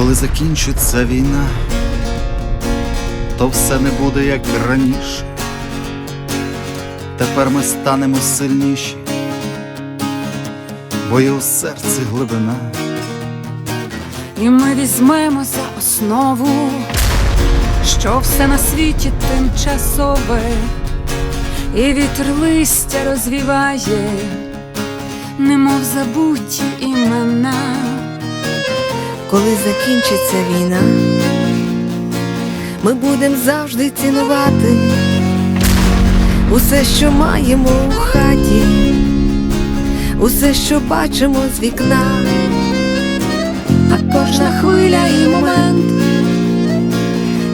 Коли закінчиться війна, то все не буде як раніше. Тепер ми станемо сильніші, бо є у серці глибина. І ми візьмемо за основу, що все на світі тимчасове, і вітер листя розвіває, немов забуті. Коли закінчиться війна, ми будемо завжди цінувати усе, що маємо у хаті, усе, що бачимо з вікна. А кожна хвиля і момент,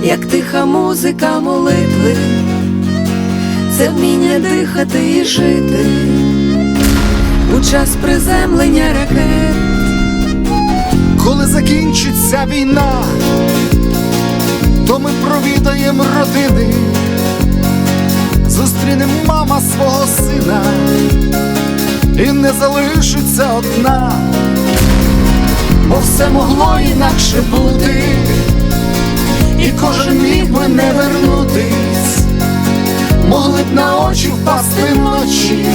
як тиха музика молитви, це вміння дихати і жити у час приземлення ракет. Закінчиться війна, то ми провідаємо родини, зустрінемо мама свого сина і не залишиться одна, бо все могло інакше бути, і кожен міг би не вернутись, могли б на очі впасти вночі,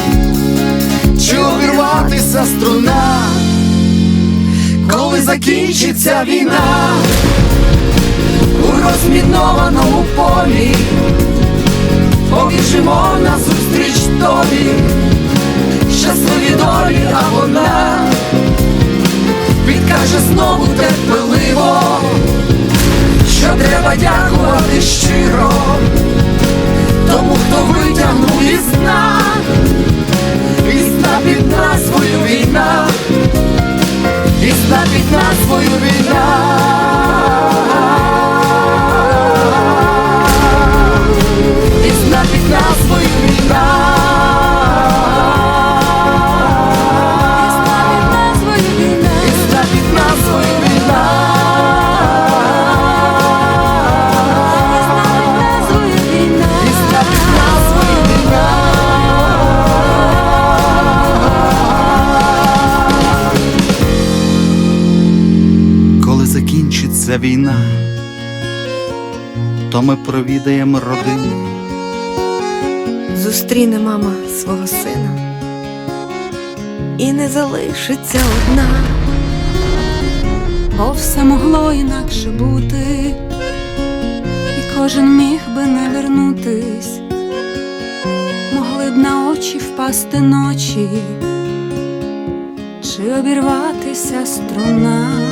чи обірватися струна закінчиться війна. У розмінованому полі, побіжимо назустріч тобі, щасливі долі, а вона підкаже знову терпеливо, що треба дякувати щиро, тому хто витягнув знапіть назвою війна. Закінчиться війна, то ми провідаємо родини. Зустріне мама свого сина і не залишиться одна. бо все могло інакше бути, і кожен міг би не вернутись, могли б на очі впасти ночі, чи обірватися струна.